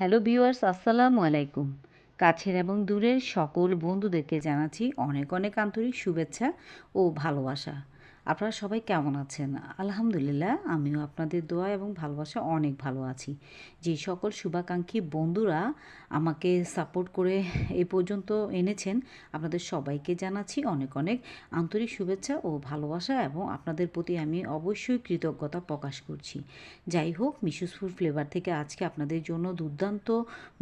Hello viewers, আসসালামু আলাইকুম। কাছের এবং দূরের সকল বন্ধুদেরকে জানাচ্ছি অনেক অনেক আন্তরিক শুভেচ্ছা ও ভালোবাসা। আপনারা সবাই কেমন আছেন? আলহামদুলিল্লাহ, আমিও আপনাদের দোয়া এবং ভালোবাসা অনেক ভালো আছি। যে সকল শুভাকাঙ্ক্ষী বন্ধুরা আমাকে সাপোর্ট করে এ পর্যন্ত এনেছেন, আপনাদের সবাইকে জানাচ্ছি অনেক অনেক আন্তরিক শুভেচ্ছা ও ভালোবাসা এবং আপনাদের প্রতি আমি অবশ্যই কৃতজ্ঞতা প্রকাশ করছি। যাই হোক মিশুস ফুড ফ্লেভার থেকে আজকে আপনাদের জন্য দুর্দান্ত,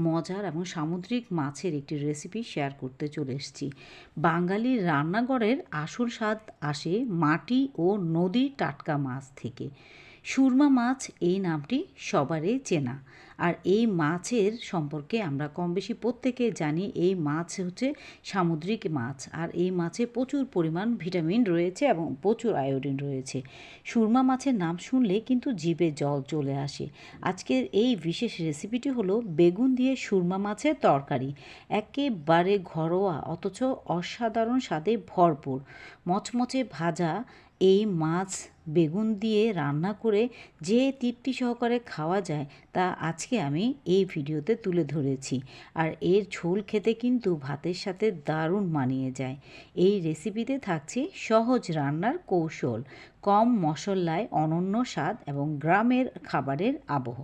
মজার এবং সামুদ্রিক মাছের একটি রেসিপি শেয়ার করতে চলে এসেছি। বাঙালির রান্নাঘরের আসল স্বাদ আসে মাটি ও নদীর টাটকা মাছ থেকে। সুরমা মাছ এই নামটি সবারই চেনা। আর এই মাছের সম্পর্কে আমরা কম বেশি প্রত্যেকে জানি, এই মাছ হচ্ছে সামুদ্রিক মাছ। আর এই মাছে প্রচুর পরিমাণ ভিটামিন রয়েছে এবং প্রচুর আয়োডিন রয়েছে। সুরমা মাছের নাম শুনলে কিন্তু জিভে জল চলে আসে। আজকের এই বিশেষ রেসিপিটি হলো বেগুন দিয়ে সুরমা মাছের তরকারি। একেবারে ঘরোয়া, অথচ অসাধারণ স্বাদে ভরপুর। মচমচে ভাজা এই মাছ বেগুন দিয়ে রান্না করে যে তৃপ্তি সহকারে খাওয়া যায়, তা আজকে আমি এই ভিডিওতে তুলে ধরেছি। আর এর ঝোল খেতে কিন্তু ভাতের সাথে দারুণ মানিয়ে যায়। এই রেসিপিতে থাকছে সহজ রান্নার কৌশল, কম মশলায় অনন্য স্বাদ এবং গ্রামের খাবারের আবহ।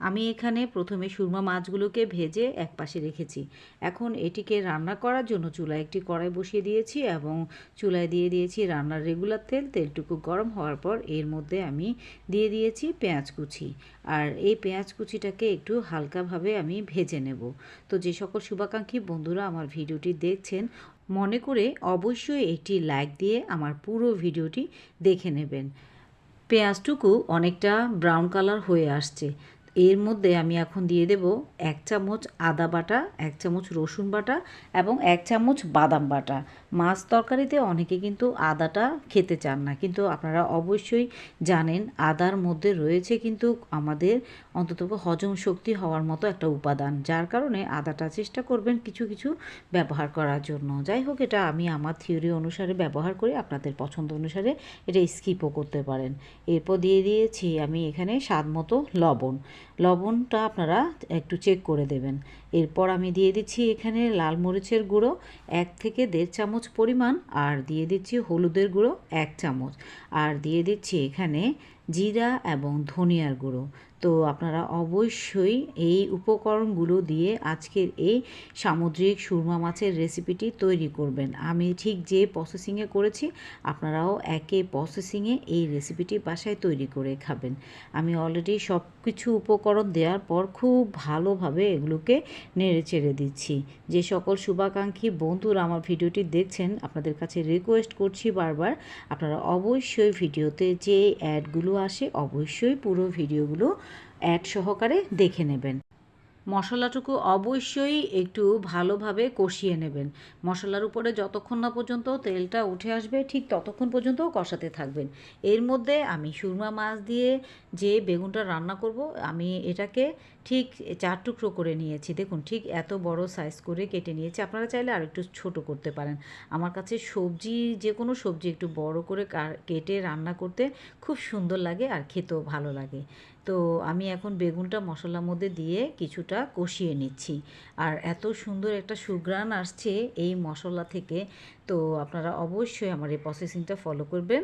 আমি এখানে প্রথমে সুরমা মাছগুলোকে ভেজে এক পাশে রেখেছি। এখন এটিকে রান্না করার জন্য চুলায় একটি কড়াই বসিয়ে দিয়েছি এবং চুলায় দিয়ে দিয়েছি রান্নার রেগুলার তেল। তেলটুকু গরম হওয়ার পর এর মধ্যে আমি দিয়ে দিয়েছি পেঁয়াজ কুচি। আর এই পেঁয়াজ কুচিটাকে একটু হালকাভাবে আমি ভেজে নেব। তো যে সকল শুভাকাঙ্ক্ষী বন্ধুরা আমার ভিডিওটি দেখছেন, মনে করে অবশ্যই একটি লাইক দিয়ে আমার পুরো ভিডিওটি দেখে নেবেন। পেঁয়াজটুকু অনেকটা ব্রাউন কালার হয়ে আসছে। এর মধ্যে আমি এখন দিয়ে দেব এক চামচ আদা বাটা, এক চামচ রসুন বাটা এবং এক চামচ বাদাম বাটা। মাছ তরকারিতে অনেকে কিন্তু আদাটা খেতে চান না। কিন্তু আপনারা অবশ্যই জানেন, আদার মধ্যে রয়েছে কিন্তু আমাদের অন্তত হজম শক্তি হওয়ার মতো একটা উপাদান, যার কারণে আদাটা চেষ্টা করবেন কিছু কিছু ব্যবহার করার জন্য। যাই হোক, এটা আমি আমার থিওরি অনুসারে ব্যবহার করি আপনাদের পছন্দ অনুসারে এটা স্কিপও করতে পারেন। এরপর দিয়ে দিয়েছি আমি এখানে স্বাদ মতো লবণ। লবণটা আপনারা একটু চেক করে দেবেন। এরপর আমি দিয়ে দিচ্ছি এখানে লাল মরিচের গুঁড়ো, এক থেকে দেড় চামচ পরিমাণ, আর দিয়ে দিচ্ছি হলুদের গুঁড়ো, এক চামচ। আর দিয়ে দিচ্ছি এখানে জিরা এবং ধনিয়ার গুঁড়ো। তো আপনারা অবশ্যই এই উপকরণগুলো দিয়ে আজকের এই সামুদ্রিক সুরমা মাছের রেসিপিটি তৈরি করবেন। আমি ঠিক যে প্রসেসিংয়ে করেছি, আপনারাও একে প্রসেসিংয়ে এই রেসিপিটি বাসায় তৈরি করে খাবেন। আমি অলরেডি সব কিছু উপকরণ দেওয়ার পর খুব ভালোভাবে এগুলোকে নেড়ে চেড়ে দিচ্ছি। যে সকল শুভাকাঙ্ক্ষী বন্ধুরা আমার ভিডিওটি দেখছেন, আপনাদের কাছে রিকোয়েস্ট করছি বারবার, আপনারা অবশ্যই ভিডিওতে যে অ্যাডগুলো আসে, অবশ্যই পুরো ভিডিওগুলো অ্যাড সহকারে দেখে নেবেন। মশলাটুকু অবশ্যই একটু ভালোভাবে কষিয়ে নেবেন। মশলার উপরে যতক্ষণ না পর্যন্ত তেলটা উঠে আসবে, ঠিক ততক্ষণ পর্যন্ত কষাতে থাকবেন। এর মধ্যে আমি সুরমা মাছ দিয়ে যে বেগুনটা রান্না করব, আমি এটাকে ঠিক চার টুকরো করে নিয়েছি। দেখুন, ঠিক এত বড় সাইজ করে কেটে নিয়েছি। আপনারা চাইলে আর একটু ছোটো করতে পারেন। আমার কাছে সবজি যে কোনো সবজি একটু বড় করে কেটে রান্না করতে খুব সুন্দর লাগে আর খেতেও ভালো লাগে। তো আমি এখন বেগুনটা মশলার মধ্যে দিয়ে কিছুটা কষিয়ে নিচ্ছি। আর এত সুন্দর একটা সুগ্রান আসছে এই মশলা থেকে। তো আপনারা অবশ্যই আমার এই প্রসেসিংটা ফলো করবেন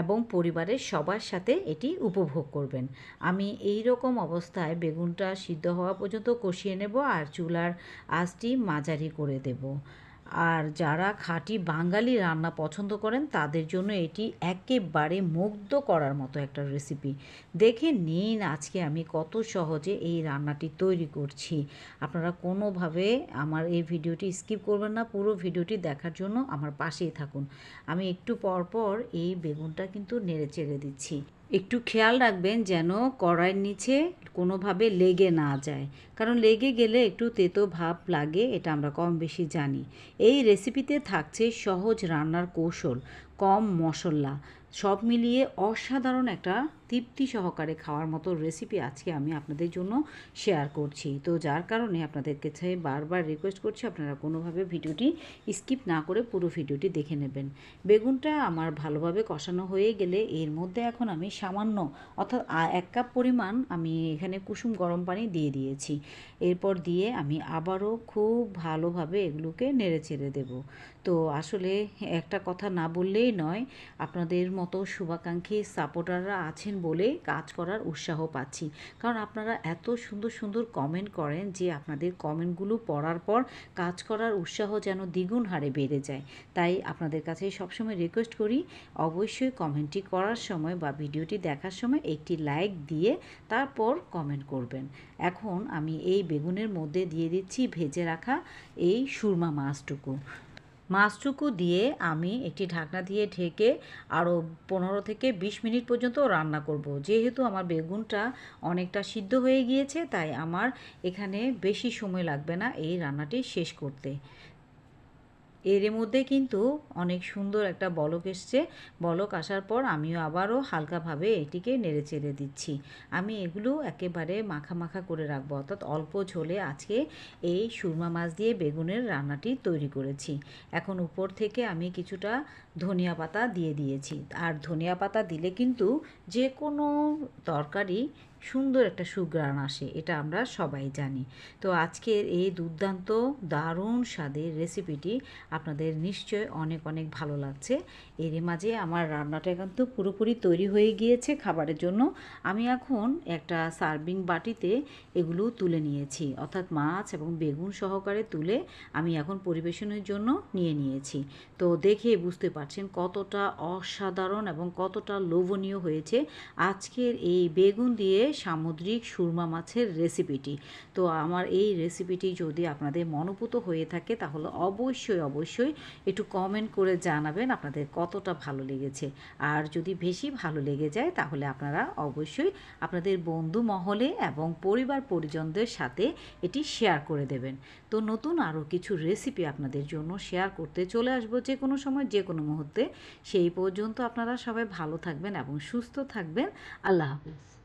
এবং পরিবারের সবার সাথে এটি উপভোগ করবেন। আমি এই রকম অবস্থায় বেগুনটা সিদ্ধ হওয়া পর্যন্ত কষিয়ে নেব আর চুলার আঁচটি মাঝারি করে দেব। আর যারা খাঁটি বাঙালি রান্না পছন্দ করেন, তাদের জন্য এটি একেবারে মুগ্ধ করার মতো একটা রেসিপি দেখে নিন আজকে আমি কত সহজে এই রান্নাটি তৈরি করছি। আপনারা কোনোভাবে আমার এই ভিডিওটি স্কিপ করবেন না, পুরো ভিডিওটি দেখার জন্য আমার পাশেই থাকুন। আমি একটু পর পর এই বেগুনটা কিন্তু নেড়ে চেড়ে দিচ্ছি। একটু খেয়াল রাখবেন যেন কড়াইয়ের নিচে কোনোভাবে লেগে না যায়। কারণ লেগে গেলে একটু তেতো ভাব লাগে, এটা আমরা কম বেশি জানি। এই রেসিপিতে থাকছে সহজ রান্নার কৌশল, কম মশলা, সব মিলিয়ে অসাধারণ একটা তৃপ্তি সহকারে খাওয়ার মতো রেসিপি আজকে আমি আপনাদের জন্য শেয়ার করছি। তো যার কারণে আপনাদের কাছে বারবার রিকোয়েস্ট করছি, আপনারা কোনোভাবে ভিডিওটি স্কিপ না করে পুরো ভিডিওটি দেখে নেবেন। বেগুনটা আমার ভালোভাবে কষানো হয়ে গেলে এর মধ্যে এখন আমি সামান্য অর্থাৎ এক কাপ পরিমাণ আমি এখানে কুসুম গরম পানি দিয়ে দিয়েছি। এরপর দিয়ে আমি আবারও খুব ভালোভাবে এগুলোকে নেড়ে ছেড়ে দেবো। তো আসলে একটা কথা না বললেই নয়, আপনাদের মতো শুভাকাঙ্ক্ষী সাপোর্টাররা আছেন বলে কাজ করার উৎসাহ পাচ্ছি। কারণ আপনারা এত সুন্দর সুন্দর কমেন্ট করেন যে আপনাদের কমেন্টগুলো পড়ার পর কাজ করার উৎসাহ যেন দ্বিগুণ হারে বেড়ে যায়। তাই আপনাদের কাছে সবসময় রিকোয়েস্ট করি, অবশ্যই কমেন্টটি করার সময় বা ভিডিওটি দেখার সময় একটি লাইক দিয়ে তারপর কমেন্ট করবেন। এখন আমি এই বেগুনের মধ্যে দিয়ে দিচ্ছি ভেজে রাখা এই সুরমা মাছটুকু। মাছটুকু দিয়ে আমি একটি ঢাকনা দিয়ে ঢেকে আরও পনেরো থেকে বিশ মিনিট পর্যন্ত রান্না করব। যেহেতু আমার বেগুনটা অনেকটা সিদ্ধ হয়ে গিয়েছে, তাই আমার এখানে বেশি সময় লাগবে না এই রান্নাটি শেষ করতে। এর মধ্যে কিন্তু অনেক সুন্দর একটা বলক এসছে। বলক আসার পর আমিও আবারও হালকাভাবে এটিকে নেড়ে চেড়ে দিচ্ছি। আমি এগুলো একেবারে মাখা মাখা করে রাখব। অর্থাৎ অল্প ঝোলে আজকে এই সুরমা মাছ দিয়ে বেগুনের রান্নাটি তৈরি করেছি। এখন উপর থেকে আমি কিছুটা ধনিয়া পাতা দিয়ে দিয়েছি। আর ধনিয়া পাতা দিলে কিন্তু যে কোনো তরকারি সুন্দর একটা সুগ্রাণ আসে, এটা আমরা সবাই জানি। তো আজকের এই দুর্দান্ত, দারুণ স্বাদের রেসিপিটি আপনাদের নিশ্চয় অনেক অনেক ভালো লাগছে। এর মাঝে আমার রান্নাটা কিন্তু পুরোপুরি তৈরি হয়ে গিয়েছে খাবারের জন্য। আমি এখন একটা সার্ভিং বাটিতে এগুলো তুলে নিয়েছি। অর্থাৎ মাছ এবং বেগুন সহকারে তুলে আমি এখন পরিবেশনের জন্য নিয়ে নিয়েছি। তো দেখে বুঝতে পারছেন কতটা অসাধারণ এবং কতটা লোভনীয় হয়েছে আজকের এই বেগুন দিয়ে সামুদ্রিক সুরমা মাছের রেসিপিটি। তো আমার এই রেসিপিটি যদি আপনাদের মনোপুত হয়ে থাকে তাহলে অবশ্যই অবশ্যই একটু কমেন্ট করে জানাবেন আপনাদের কতটা ভালো লেগেছে। আর যদি বেশি ভালো লেগে যায় তাহলে আপনারা অবশ্যই আপনাদের বন্ধু মহলে এবং পরিবার পরিজনদের সাথে এটি শেয়ার করে দেবেন। তো নতুন আরও কিছু রেসিপি আপনাদের জন্য শেয়ার করতে চলে আসব যে কোনো সময় যে কোনো মুহূর্তে। সেই পর্যন্ত আপনারা সবাই ভালো থাকবেন এবং সুস্থ থাকবেন। আল্লাহ হাফিজ।